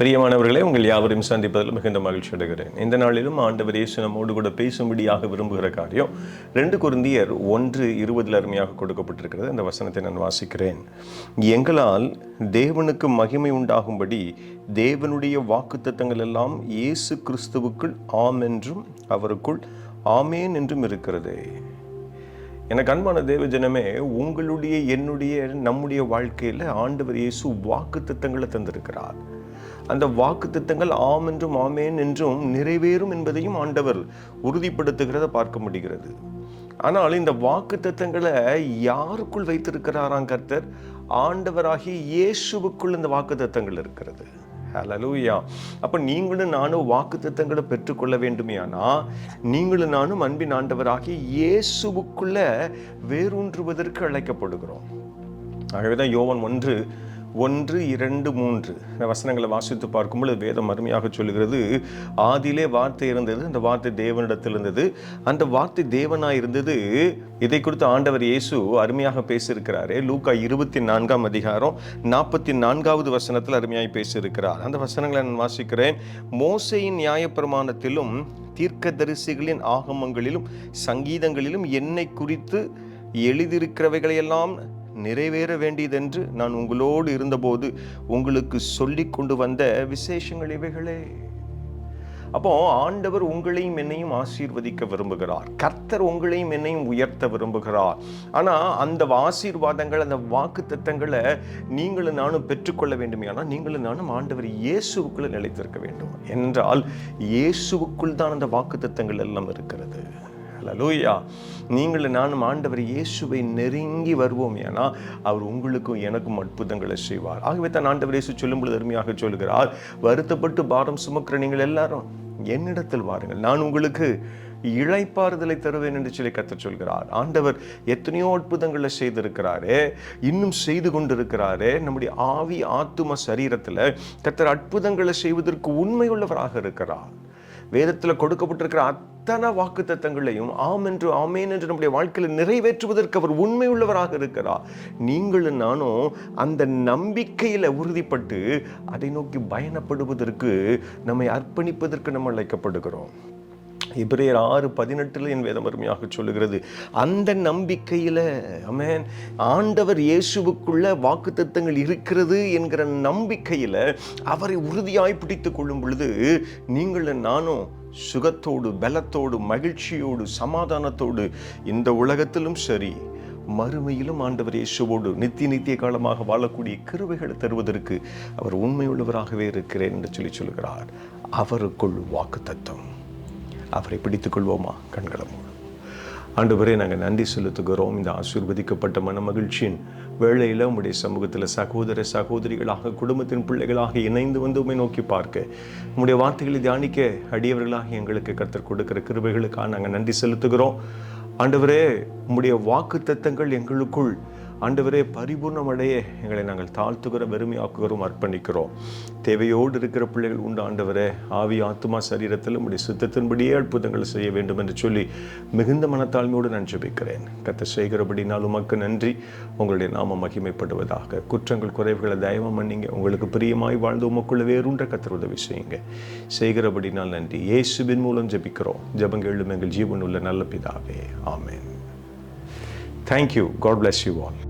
பிரியமானவர்களே உங்கள் யாவரையும் சந்திப்பதில் மிகுந்த மகிழ்ச்சி அடைகிறேன். இந்த நாளிலும் ஆண்டவர் இயேசு நம்மோடு கூட பேசும்படியாக விரும்புகிற காரியம் ரெண்டு குருந்தியர் ஒன்று இருபதில் அருமையாக கொடுக்கப்பட்டிருக்கிறது. அந்த வசனத்தை நான் வாசிக்கிறேன். எங்களால் தேவனுக்கு மகிமை உண்டாகும்படி தேவனுடைய வாக்குத்தத்தங்கள் எல்லாம் இயேசு கிறிஸ்துவுக்குள் ஆம் என்றும் அவருக்குள் ஆமேன் என்றும் இருக்கிறது. எனக்கு அன்பான தேவ ஜனமே உங்களுடைய என்னுடைய நம்முடைய வாழ்க்கையில் ஆண்டவர் இயேசு வாக்கு திட்டங்களை தந்திருக்கிறார். அந்த வாக்கு திட்டங்கள் ஆம் என்றும் ஆமேன் என்றும் நிறைவேறும் என்பதையும் ஆண்டவர் உறுதிப்படுத்துகிறத பார்க்க முடிகிறது. ஆனால் இந்த வாக்கு தத்தங்களை யாருக்குள் வைத்திருக்கிறாராம் கர்த்தர்? ஆண்டவராகிய இயேசுவுக்குள் இந்த வாக்கு தத்தங்கள் இருக்கிறது. ஹலலூயா அப்போ நீங்களும் நானும் வாக்கு தத்தங்களை பெற்றுக்கொள்ள வேண்டுமையானா? நீங்களும் நானும் அன்பின் ஆண்டவராகி இயேசுவுக்குள்ள வேரூன்றுவதற்கு அழைக்கப்படுகிறோம். ஆகவேதான் யோவன் ஒன்று ஒன்று இரண்டு மூன்று. இந்த வசனங்களை வாசித்து பார்க்கும்போது வேதம் அருமையாக சொல்லுகிறது ஆதியிலே வார்த்தை இருந்தது அந்த வார்த்தை தேவனிடத்தில் இருந்தது. அந்த வார்த்தை தேவனாக இருந்தது. இதை குறித்து ஆண்டவர் இயேசு அருமையாக பேசியிருக்கிறாரே. லூக்கா இருபத்தி நான்காம் அதிகாரம் நாற்பத்தி நான்காவது வசனத்தில் அருமையாக பேசியிருக்கிறார். அந்த வசனங்களை நான் வாசிக்கிறேன். மோசையின் நியாயப்பிரமாணத்திலும் தீர்க்கதரிசிகளின் ஆகமங்களிலும் சங்கீதங்களிலும் என்னை குறித்து எழுதியிருக்கிறவைகளையெல்லாம் நிறைவேற வேண்டியதென்று நான் உங்களோடு இருந்தபோது உங்களுக்கு சொல்லி கொண்டு வந்த விசேஷங்கள் இவைகளே. அப்போ ஆண்டவர் உங்களையும் என்னையும் ஆசீர்வதிக்க விரும்புகிறார். கர்த்தர் உங்களையும் என்னையும் உயர்த்த விரும்புகிறார். ஆனால் அந்த ஆசீர்வாதங்கள் அந்த வாக்கு தத்தங்களை நீங்களும் நானும் பெற்றுக்கொள்ள வேண்டுமே. ஆனால் நீங்களும் நானும் ஆண்டவர் இயேசுக்குள்ளே நிலைத்திருக்க வேண்டும். என்றால் இயேசுவுக்குள் தான் அந்த வாக்கு தத்தங்கள் எல்லாம் இருக்கிறது. லூயா நீங்களும் நானும் ஆண்டவர் இயேசுவை நெருங்கி வருவோம். ஏன்னா அவர் உங்களுக்கும் எனக்கும் அற்புதங்களை செய்வார். ஆகவே தான் ஆண்டவர் இயேசு சொல்லும் பொழுது அருமையாக சொல்கிறார் வருத்தப்பட்டு பாரம் சுமக்கிற நீங்கள் எல்லாரும் என்னிடத்தில் வாருங்கள். நான் உங்களுக்கு இழைப்பாறுதலை தருவேன் என்று சொல்லி கத்த சொல்கிறார். ஆண்டவர் எத்தனையோ அற்புதங்களை செய்திருக்கிறாரே இன்னும் செய்து கொண்டிருக்கிறாரே. நம்முடைய ஆவி ஆத்தும சரீரத்தில் கத்தர் அற்புதங்களை செய்வதற்கு உண்மையுள்ளவராக இருக்கிறார். வேதத்தில் கொடுக்கப்பட்டிருக்கிற அத்தனை வாக்கு தத்தங்களையும் ஆம் என்று ஆமேன் என்று நம்முடைய வாழ்க்கையில் நிறைவேற்றுவதற்கு அவர் உண்மை உள்ளவராக இருக்கிறார். நீங்களும் நானும் அந்த நம்பிக்கையில் உறுதிப்பட்டு அதை நோக்கி பயணப்படுவதற்கு நம்மை அர்ப்பணிப்பதற்கு நம்ம அழைக்கப்படுகிறோம். இப்ரேயர் ஆறு பதினெட்டில் என் வேதம் அருமையாக சொல்லுகிறது. அந்த நம்பிக்கையில் அமேன் ஆண்டவர் இயேசுவுக்குள்ள வாக்குத்தத்தங்கள் இருக்கிறது என்கிற நம்பிக்கையில் அவரை உறுதியாய் பிடித்து கொள்ளும் பொழுது நீங்களும் நானும் சுகத்தோடு பலத்தோடு மகிழ்ச்சியோடு சமாதானத்தோடு இந்த உலகத்திலும் சரி மறுமையிலும் ஆண்டவர் இயேசுவோடு நித்திய நித்திய காலமாக வாழக்கூடிய கிருவைகளை தருவதற்கு அவர் உண்மையுள்ளவராகவே இருக்கிறேன் என்று சொல்லி சொல்கிறார் அவருக்குள் வாக்கு தத்துவம் அவரை பிடித்துக் கொள்வோமா? ஆண்டு நாங்கள் நன்றி செலுத்துகிறோம். இந்த ஆசீர்வதிக்கப்பட்ட மன மகிழ்ச்சியின் வேளையில் உங்களுடைய சமூகத்தில் சகோதர சகோதரிகளாக குடும்பத்தின் பிள்ளைகளாக இணைந்து வந்து உண்மை நோக்கி பார்க்க உங்களுடைய வார்த்தைகளை தியானிக்க அடியவர்களாக எங்களுக்கு கருத்தர் கொடுக்கிற கிருபைகளுக்காக நாங்கள் நன்றி செலுத்துகிறோம். ஆண்டவரே உங்களுடைய வாக்கு தத்தங்கள் எங்களுக்குள் ஆண்டவரே பரிபூர்ணமடைய எங்களை நாங்கள் தாழ்த்துகிற வெறுமையாக்குகிறோம் அர்ப்பணிக்கிறோம். தேவையோடு இருக்கிற பிள்ளைகள் உண்டு ஆண்டவரே. ஆவி ஆத்மா சரீரத்தில் உடைய சித்தத்தின்படியே அற்புதங்களை செய்ய வேண்டும் என்று சொல்லி மிகுந்த மனத்தாழ்மையோடு நான் ஜெபிக்கிறேன். கத்த செய்கிறபடினால் உமக்கு நன்றி. உங்களுடைய நாம மகிமைப்படுவதாக. குற்றங்கள் குறைவுகளை தயவம் மன்னிங்க. உங்களுக்கு பிரியமாய் வாழ்ந்து உமக்குள்ள வேறுன்ற கத்திர உதவி செய்யுங்க. செய்கிறபடினால் நன்றி. இயேசுவின் மூலம் ஜெபிக்கிறோம். ஜெபங்கள் எங்கள் ஜீவன் உள்ள நல்ல பிதாவே. ஆமேன். Thank you. God bless you all.